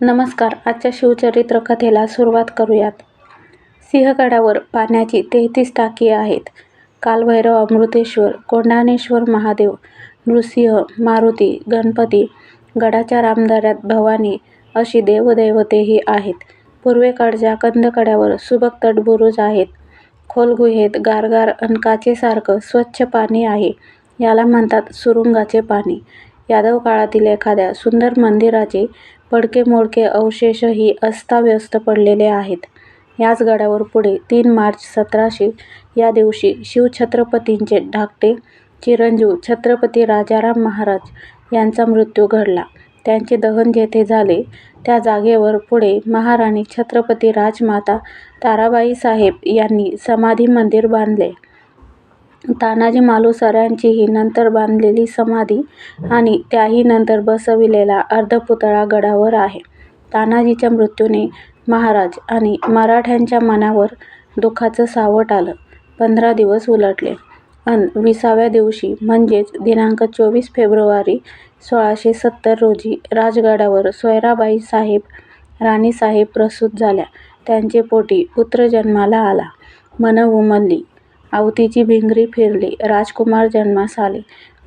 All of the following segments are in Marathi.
नमस्कार आजच्या शिवचरित्र कथेला सुरुवात करूयात. सिंहगडावर पाण्याची तेहतीस टाकी आहेत. कालभैरव अमृतेश्वर कोंडानेश्वर महादेव नृसिंह मारुती गणपती गडाच्या रामदऱ्यात भवानी अशी देवदैवतेही आहेत. पूर्वेकडच्या कंदकड्यावर सुबक तटबुरुज आहेत. खोल गुहेत गारगार अन काचेसारखं स्वच्छ पाणी आहे. याला म्हणतात सुरुंगाचे पाणी. यादव काळातील एखाद्या सुंदर मंदिराचे पडके-मोडके अवशेषही अस्ताव्यस्त पडलेले आहेत. याच गडावर पुढे तीन मार्च सतराशे या दिवशी शिवछत्रपतींचे धाकटे चिरंजीव छत्रपती राजाराम महाराज यांचा मृत्यू घडला. त्यांचे दहन जेथे झाले त्या जागेवर पुढे महाराणी छत्रपती राजमाता ताराबाई साहेब यांनी समाधी मंदिर बांधले. तानाजी मालुसऱ्यांचीही नंतर बांधलेली समाधी आणि त्याही नंतर बसविलेला अर्धपुतळा गडावर आहे. तानाजीच्या मृत्यूने महाराज आणि मराठ्यांच्या मनावर दुःखाचं सावट आलं. पंधरा दिवस उलटले अन विसाव्या दिवशी म्हणजेच दिनांक चोवीस फेब्रुवारी सोळाशे सत्तर रोजी राजगडावर सोयराबाई साहेब राणीसाहेब प्रसूत झाल्या. त्यांचे पोटी पुत्र जन्माला आला. मनं उमलली. आवतीची भिंगरी फिरली. राजकुमार जन्मास आले.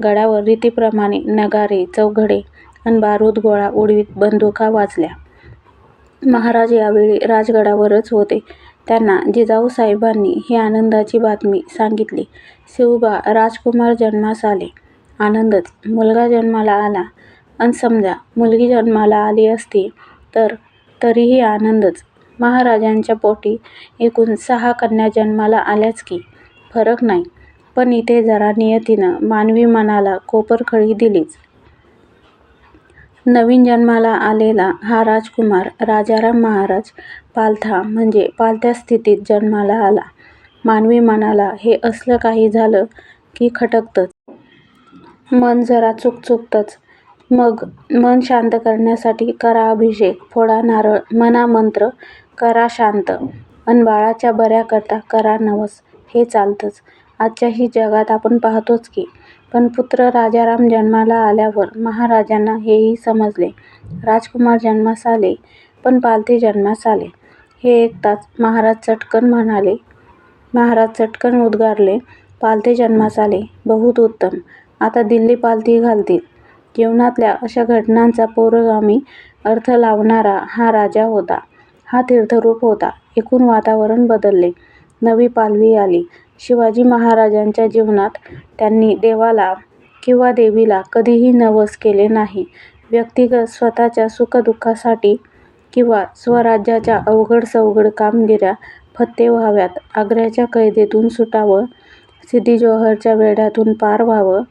गडावर रीतीप्रमाणे नगारे, चौघडे अन बारूद गोळा उडवीत बंदुका वाजल्या. महाराज यावेळी राजगडावरच होते. त्यांना जिजाऊसाहेबांनी ही आनंदाची बातमी सांगितली. शिवबा, राजकुमार जन्मास आले. आनंदच. मुलगा जन्माला आला अन समजा मुलगी जन्माला आली असती तर तरीही आनंदच. महाराजांच्या पोटी एकूण सहा कन्या जन्माला आल्याच की. फरक नाही. पण इथे जरा नियतीनं मानवी मनाला कोपरखळी दिलीच. नवीन जन्माला आलेला हा राजकुमार राजाराम महाराज पालथा म्हणजे पालथ्या स्थितीत जन्माला आला. मानवी मनाला हे असलं काही झालं की खटकतंच. मन जरा चुकचुकतंच. मग मन शांत करण्यासाठी करा अभिषेक, फोडा नारळ, म्हणा मंत्र, करा शांत अन बाळाच्या बऱ्याकरता करा नवस. हे चालतंच. आजच्याही जगात आपण पाहतोच की. पण पुत्र राजाराम जन्माला आल्यावर महाराजांना हेही समजले. राजकुमार जन्मास आले पण पालथे जन्मास आले. हे ऐकताच महाराज चटकन म्हणाले महाराज चटकन उद्गारले, पालथे जन्मास आले. बहुत उत्तम. आता दिल्ली पालथी घालतील. जीवनातल्या अशा घटनांचा पुरोगामी अर्थ लावणारा हा राजा होता. हा तीर्थरूप होता. एकूण वातावरण बदलले. नवी पालवी आली. शिवाजी महाराजांच्या जीवनात त्यांनी देवाला किंवा देवीला कधीही नवस केले नाही. व्यक्तिगत स्वतःच्या सुखदुःखासाठी किंवा स्वराज्याच्या अवघड-सवघड कामगिऱ्या फत्ते व्हाव्यात, आग्र्याच्या कैदेतून सुटावं, सिद्दी-जोहरच्या वेढ्यातून पार व्हावं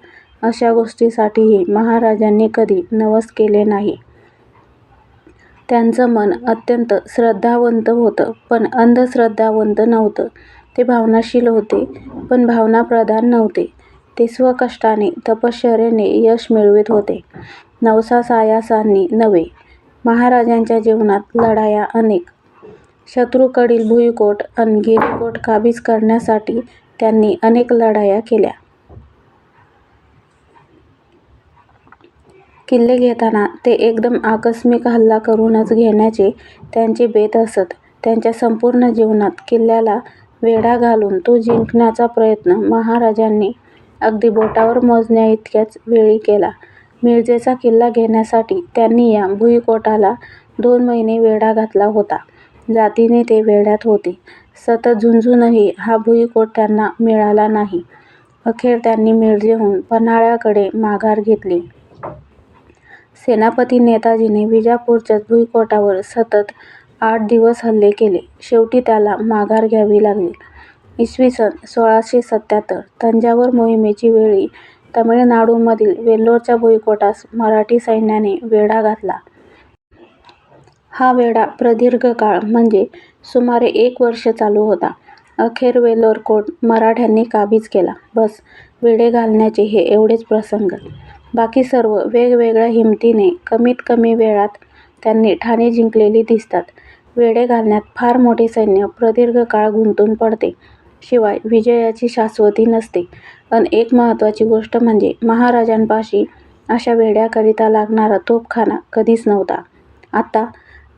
अशा गोष्टींसाठीही महाराजांनी कधी नवस केले नाही. त्यांचं मन अत्यंत श्रद्धावंत होतं पण अंधश्रद्धावंत नव्हतं. ते भावनाशील होते पण भावनाप्रधान नव्हते. ते स्वकष्टाने, तपश्चर्येने यश मिळवीत होते. नवसासायासांनी नव्हे. महाराजांच्या जीवनात लढाया अनेक. शत्रूकडील भुईकोट अन गिरीकोट काबीज करण्यासाठी त्यांनी अनेक लढाया केल्या. किल्ले घेताना ते एकदम आकस्मिक हल्ला करूनच घेण्याचे त्यांचे बेत असत. त्यांच्या संपूर्ण जीवनात किल्ल्याला वेढा घालून तो जिंकण्याचा प्रयत्न महाराजांनी अगदी बोटावर मोजण्याइतक्याच वेळी केला. मिरजेचा किल्ला घेण्यासाठी त्यांनी या भुईकोटाला दोन महिने वेढा घातला होता. जातीने ते वेढ्यात होते. सतत झुंजूनही हा भुईकोट त्यांना मिळाला नाही. अखेर त्यांनी मिरजेहून पन्हाळ्याकडे माघार घेतली. सेनापती नेताजीने विजापूरच्याच भुईकोटावर सतत आठ दिवस हल्ले केले. शेवटी त्याला माघार घ्यावी लागली. इ. स. सोळाशे सत्त्याहत्तर तंजावर मोहिमेची वेळी तमिळनाडूमधील वेल्लोरच्या भुईकोटास मराठी सैन्याने वेढा घातला. हा वेढा प्रदीर्घ काळ म्हणजे सुमारे एक वर्ष चालू होता. अखेर वेल्लोर कोट मराठ्यांनी काबीज केला. बस, वेढे घालण्याचे हे एवढेच प्रसंग. बाकी सर्व वेगवेगळ्या हिमतीने कमीत कमी वेळात त्यांनी ठाणे जिंकलेली दिसतात. वेढे घालण्यात फार मोठे सैन्य प्रदीर्घ काळ गुंतून पडते. शिवाय विजयाची शाश्वती नसते. अन एक महत्त्वाची गोष्ट म्हणजे महाराजांपाशी अशा वेढ्याकरिता लागणारा तोफखाना कधीच नव्हता. आता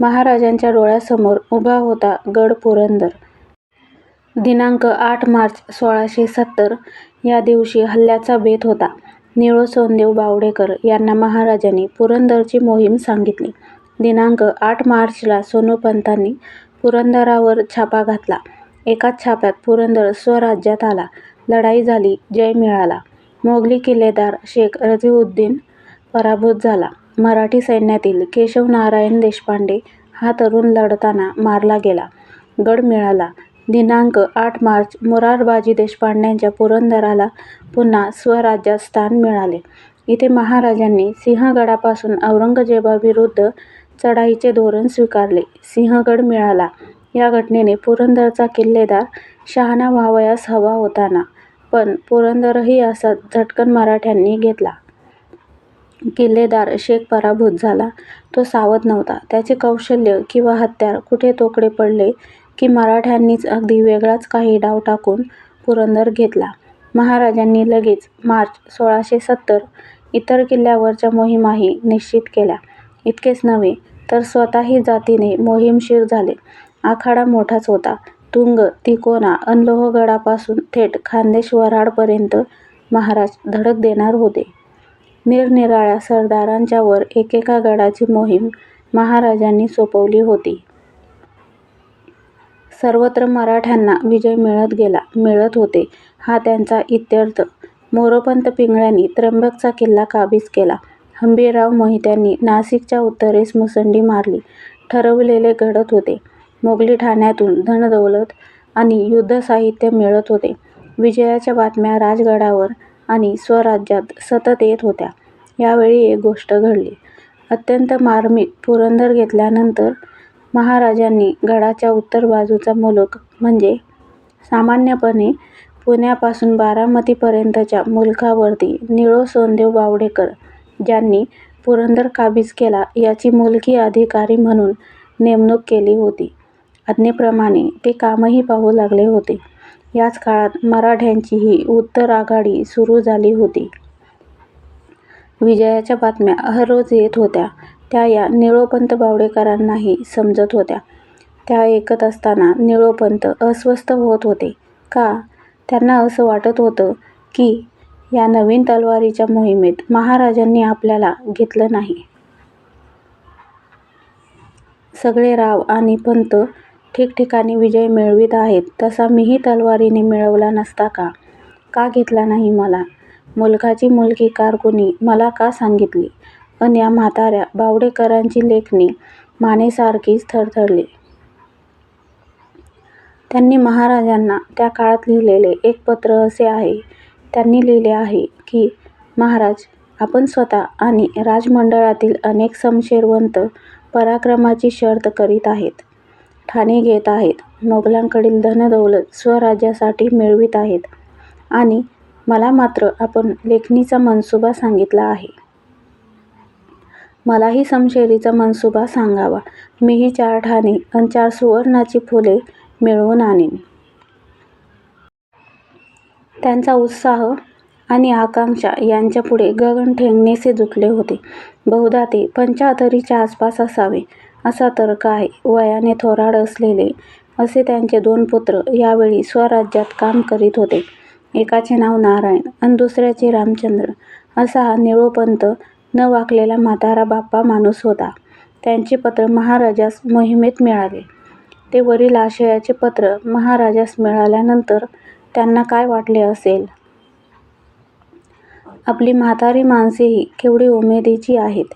महाराजांच्या डोळ्यासमोर उभा होता गड पुरंदर. दिनांक आठ मार्च सोळाशे सत्तर या दिवशी हल्ल्याचा बेत होता. निळूसोंदेव बावडेकर यांना महाराजांनी पुरंदरची मोहीम सांगितली. दिनांक आठ मार्चला सोनोपंतांनी पुरंदरावर छापा घातला. एकाच छाप्यात पुरंदर स्वराज्यात आला. लढाई झाली. जय मिळाला. मोगली किल्लेदार शेख रझीउद्दीन पराभूत झाला. मराठी सैन्यातील केशवनारायण देशपांडे हा तरुण लढताना मारला गेला. गड मिळाला. दिनांक आठ मार्च मोरारबाजी देशपांड्यांच्या पुरंदराला पुन्हा स्वराज्यात स्थान मिळाले. इथे महाराजांनी सिंहगडापासून औरंगजेबाविरुद्ध चढाईचे धोरण स्वीकारले. सिंहगड मिळाला या घटनेने पुरंदरचा किल्लेदार शहाणा व्हावयास हवा होता ना, पण पुरंदरही असाच झटकन मराठ्यांनी घेतला. किल्लेदार शेख पराभूत झाला. तो सावध नव्हता. त्याचे कौशल्य किंवा हत्यार कुठे तोकडे पडले की मराठ्यांनीच अगदी वेगळाच काही डाव टाकून पुरंदर घेतला. महाराजांनी लगेच मार्च सोळाशे सत्तर इतर किल्ल्यावरच्या मोहिमाही निश्चित केल्या. इतकेच नव्हे तर स्वतःही जातीने मोहीमशीर झाले. आखाडा मोठाच होता. तुंग, तिकोना अन लोहगडापासून थेट खान्देश वऱ्हाडपर्यंत महाराज धडक देणार होते. निरनिराळ्या सरदारांच्यावर एकेका गडाची मोहीम महाराजांनी सोपवली होती. सर्वत्र मराठ्यांना विजय मिळत गेला. मिळत होते हा त्यांचा इत्यर्थ. मोरोपंत पिंगळ्यांनी त्र्यंबकचा किल्ला काबीज केला. हंबीरराव मोहित्यांनी नाशिकच्या उत्तरेस मुसंडी मारली. ठरविलेले घडत होते. मोगली ठाण्यातून धनदौलत आणि युद्धसाहित्य मिळत होते. विजयाच्या बातम्या राजगडावर आणि स्वराज्यात सतत येत होत्या. यावेळी एक गोष्ट घडली. अत्यंत मार्मिक पुरंदर घेतल्यानंतर महाराजांनी गडाच्या उत्तर बाजूचा मुलुख म्हणजे सामान्यपणे पुण्यापासून बारामतीपर्यंतच्या मुलखावरती निळो सोनदेव बावडेकर ज्यांनी पुरंदर काबीज केला याची मुलकी अधिकारी म्हणून नेमणूक केली होती. आज्ञेप्रमाणे ते कामही पाहू लागले होते. याच काळात मराठ्यांचीही उत्तर आघाडी सुरू झाली होती. विजयाच्या बातम्या हररोज येत होत्या त्या या निळोपंत बावडेकरांनाही समजत होत्या. त्या ऐकत असताना निळोपंत अस्वस्थ होत होते. का? त्यांना असं वाटत होतं की या नवीन तलवारीच्या मोहिमेत महाराजांनी आपल्याला घेतलं नाही. सगळे राव आणि पंत ठिकठिकाणी विजय मिळवीत आहेत तसा मीही तलवारीने मिळवला नसता का? का घेतला नाही मला? मुलगाची मुलगी कारकुनी मला का सांगितली? अन या म्हाताऱ्या बावडेकरांची लेखणी मानेसारखीच थरथरली. त्यांनी महाराजांना त्या काळात लिहिलेले एक पत्र असे आहे. त्यांनी लिहिले आहे की, महाराज आपण स्वतः आणि राजमंडळातील अनेक समशेरवंत पराक्रमाची शर्थ करीत आहेत. ठाणे घेत आहेत. मोगलांकडील धनदौलत स्वराज्यासाठी मिळवीत आहेत आणि मला मात्र आपण लेखणीचा मनसुबा सांगितला आहे. मलाही समशेरीचा मनसुबा सांगावा. मीही चार ठाणे अन चार सुवर्णाची फुले मिळवून आणीन. त्यांचा उत्साह आणि आकांक्षा यांच्यापुढे गगन ठेंगणेसे झुकले होते. बहुधा ते पंचाहत्तरीच्या आसपास असावे असा तर्क आहे. वयाने थोराड असलेले असे त्यांचे दोन पुत्र यावेळी स्वराज्यात काम करीत होते. एकाचे नाव नारायण आणि दुसऱ्याचे रामचंद्र असा हा निळोपंत न वाकलेला म्हातारा बाप्पा माणूस होता. त्यांचे पत्र महाराजास मोहिमेत मिळाले. ते वरील आशयाचे पत्र महाराजास मिळाल्यानंतर त्यांना काय वाटले असेल? आपली म्हातारी माणसेही केवढी उमेदीची आहेत.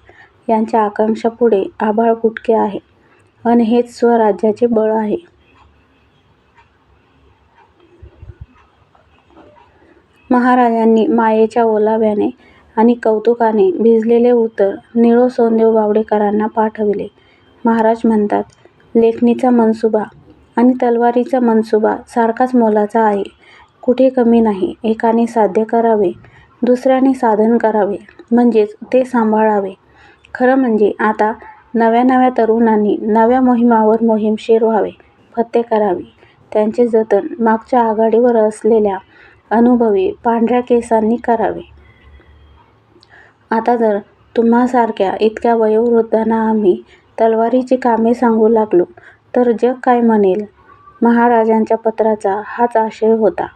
यांच्या आकांक्षापुढे आभाळ बुटके आहे अन हेच स्वराज्याचे बळ आहे. महाराजांनी मायेच्या ओलाव्याने आणि कौतुकाने भिजलेले उत्तर निळो सोनदेव बावडेकरांना पाठविले. महाराज म्हणतात, लेखणीचा मनसुबा आणि तलवारीचा मनसुबा सारखाच मोलाचा आहे. कुठे कमी नाही. एकाने साध्य करावे, दुसऱ्याने साधन करावे म्हणजेच ते सांभाळावे. खरं म्हणजे आता नव्या नव्या तरुणांनी नव्या मोहिमांवर मोहीमशीर व्हावे. फत्ते करावे. त्यांचे जतन मागच्या आघाडीवर असलेल्या अनुभवी पांढऱ्या केसांनी करावे. आता जर तुम्हासारख्या इतक्या वयोवृद्धांना आम्ही तलवारीची कामे सांगू लागलो तर जग काय म्हणेल? महाराजांच्या पत्राचा हाच आशय होता.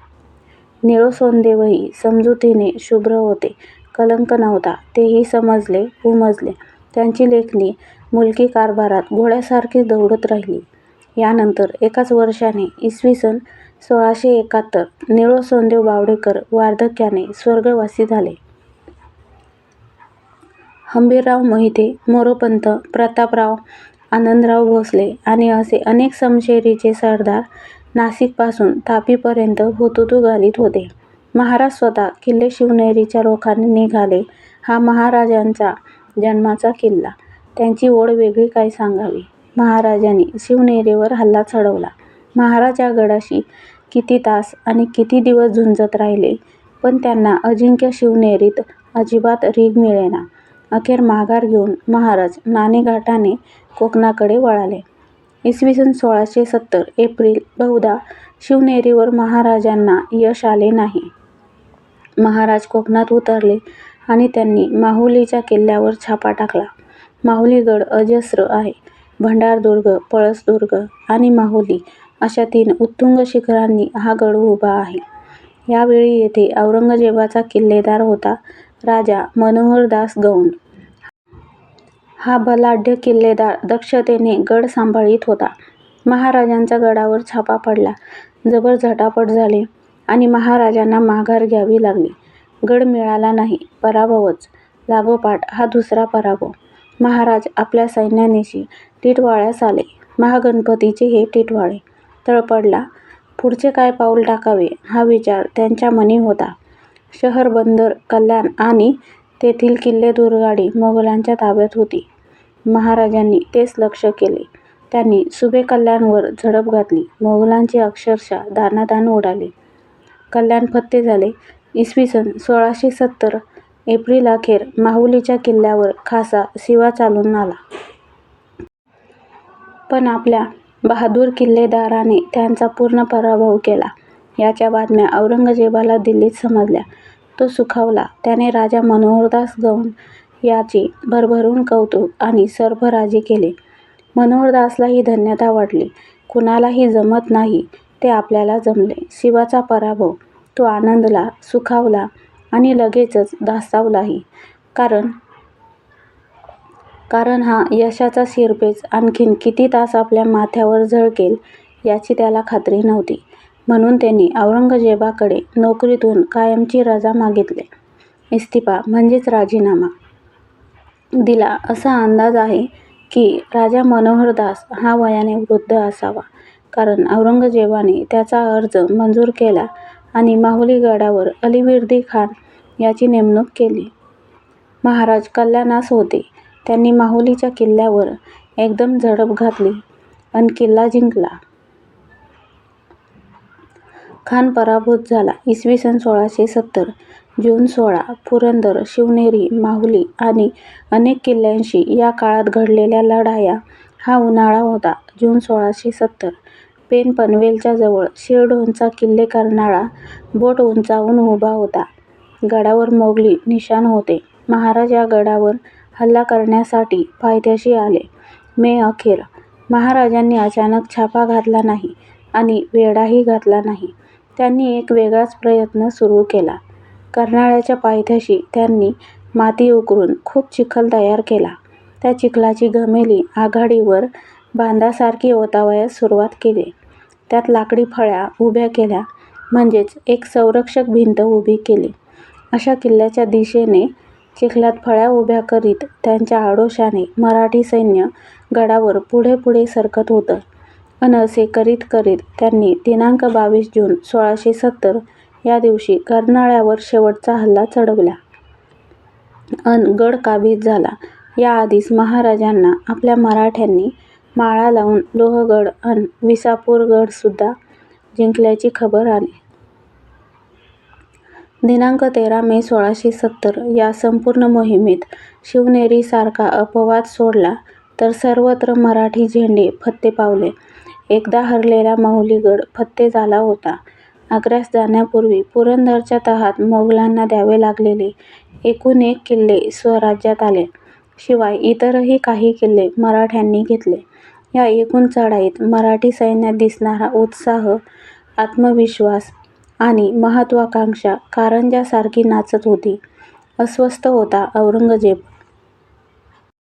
निळोसोंदेवही समजुतीने शुभ्र होते. कलंक नव्हता. तेही समजले, उमजले. त्यांची लेखणी मुलकी कारभारात घोड्यासारखी दौडत राहिली. यानंतर एकाच वर्षाने इसवी सन सोळाशे एकाहत्तर निळोसोंदेव बावडेकर वार्धक्याने स्वर्गवासी झाले. हंबीरराव मोहिते, मोरोपंत, प्रतापराव, आनंदराव भोसले आणि असे अनेक समशेरीचे सरदार नाशिकपासून तापीपर्यंत हुतुतू घालीत होते. महाराज स्वतः किल्ले शिवनेरीच्या रोखाने निघाले. हा महाराजांचा जन्माचा किल्ला. त्यांची ओढ वेगळी काय सांगावी? महाराजांनी शिवनेरीवर हल्ला चढवला. महाराज या गडाशी किती तास आणि किती दिवस झुंजत राहिले, पण त्यांना अजिंक्य शिवनेरीत अजिबात रीघ मिळेना. अखेर माघार घेऊन महाराज नाणेघाटाने कोकणाकडे वळाले. इसवी सन सोळाशे सत्तर एप्रिल बहुधा शिवनेरीवर महाराजांना यश आले नाही. महाराज कोकणात उतरले आणि त्यांनी माहुलीच्या किल्ल्यावर छापा टाकला. माहुलीगड अजस्र आहे. भंडारदुर्ग, पळसदुर्ग आणि माहुली अशा तीन उत्तुंग शिखरांनी हा गड उभा आहे. यावेळी येथे औरंगजेबाचा किल्लेदार होता राजा मनोहरदास गौंड. हा बलाढ्य किल्लेदार दक्षतेने गड सांभाळीत होता. महाराजांचा गडावर छापा पडला. जबर झटापट झाली आणि महाराजांना माघार घ्यावी लागली. गड मिळाला नाही. पराभवच. लागोपाठ हा दुसरा पराभव. महाराज आपल्या सैन्यानिशी टिटवाळ्यास आले. महागणपतीचे हे टिटवाळे. तळपडला पुढचे काय पाऊल टाकावे हा विचार त्यांच्या मनी होता. शहर बंदर कल्याण आणि तेथील किल्ले दुर्गाडी मोगलांच्या ताब्यात होती. महाराजांनी तेच लक्ष्य केले. त्यांनी सुभेकल्याणवर झडप घातली. मोगलांची अक्षरशः दाणादाण उडाली. कल्याण फत्ते झाले. इसवी सन सोळाशे सत्तर एप्रिलअखेर माहुलीच्या किल्ल्यावर खासा शिवा चालून आला. पण आपल्या बहादूर किल्लेदाराने त्यांचा पूर्ण पराभव केला. याच्या बातम्या औरंगजेबाला दिल्लीत समजल्या. तो सुखावला. त्याने राजा मनोहरदास गौंड याचे भरभरून कौतुक आणि सरफराजी केले मनोहरदासलाही धन्यता वाटली. कुणालाही जमत नाही ते आपल्याला जमले. शिवाचा पराभव. तो आनंदला, सुखावला आणि लगेचच धास्तावलाही. कारण कारण हा यशाचा शिरपेच आणखीन किती तास आपल्या माथ्यावर झळकेल याची त्याला खात्री नव्हती. म्हणून त्यांनी औरंगजेबाकडे नोकरीतून कायमची रजा मागितली. इस्तिफा म्हणजेच राजीनामा दिला असा अंदाज आहे की राजा मनोहरदास हा वयाने वृद्ध असावा. कारण औरंगजेबाने त्याचा अर्ज मंजूर केला आणि माहुली गडावर अलिवर्दी खान याची नेमणूक केली. महाराज कल्याणास होते. त्यांनी माहुलीच्या किल्ल्यावर एकदम झडप घातली अन किल्ला जिंकला. खान पराभूत झाला. इसवी सन सोळाशे सत्तर जून सोळा पुरंदर, शिवनेरी, माहुली आणि अनेक किल्ल्यांशी या काळात घडलेल्या लढाया हा उन्हाळा होता. जून सोळाशे सत्तर पेण पनवेलच्या जवळ शिळढोणचा किल्लेकरनाळा बोट उंचावून उभा होता. गडावर मोगली निशाण होते. महाराज या गडावर हल्ला करण्यासाठी पायथ्याशी आले. मे अखेर महाराजांनी अचानक छापा घातला नाही आणि वेढाही घातला नाही. त्यांनी एक वेगळाच प्रयत्न सुरू केला. कर्नाळ्याच्या पायथ्याशी त्यांनी माती उकरून खूप चिखल तयार केला. त्या चिखलाची घमेली आघाडीवर बांधासारखी ओतावयास सुरुवात केली. त्यात लाकडी फळ्या उभ्या केल्या म्हणजेच एक संरक्षक भिंत उभी केली. अशा किल्ल्याच्या दिशेने चिखलात फळ्या उभ्या करीत त्यांच्या आडोशाने मराठी सैन्य गडावर पुढे पुढे सरकत होतं अन असे करीत करीत त्यांनी दिनांक बावीस जून सोळाशे सत्तर या दिवशी कर्नाळ्यावर शेवटचा हल्ला चढवला अन गड काबीज झाला. याआधीच महाराजांना आपल्या मराठ्यांनी माळा लावून लोहगड अन विसापूरगडसुद्धा जिंकल्याची खबर आली. दिनांक तेरा मे सोळाशे सत्तर या संपूर्ण मोहिमेत शिवनेरीसारखा अपवाद सोडला तर सर्वत्र मराठी झेंडे फत्ते पावले. एकदा हरलेला माहुलीगड फत्ते झाला होता. आग्र्यास जाण्यापूर्वी पुरंदरच्या तहात मोगलांना द्यावे लागलेले एकूण एक किल्ले स्वराज्यात आले. शिवाय इतरही काही किल्ले मराठ्यांनी घेतले. या एकूण चढाईत मराठी सैन्यात दिसणारा उत्साह, आत्मविश्वास आणि महत्त्वाकांक्षा कारंजासारखी नाचत होती. अस्वस्थ होता औरंगजेब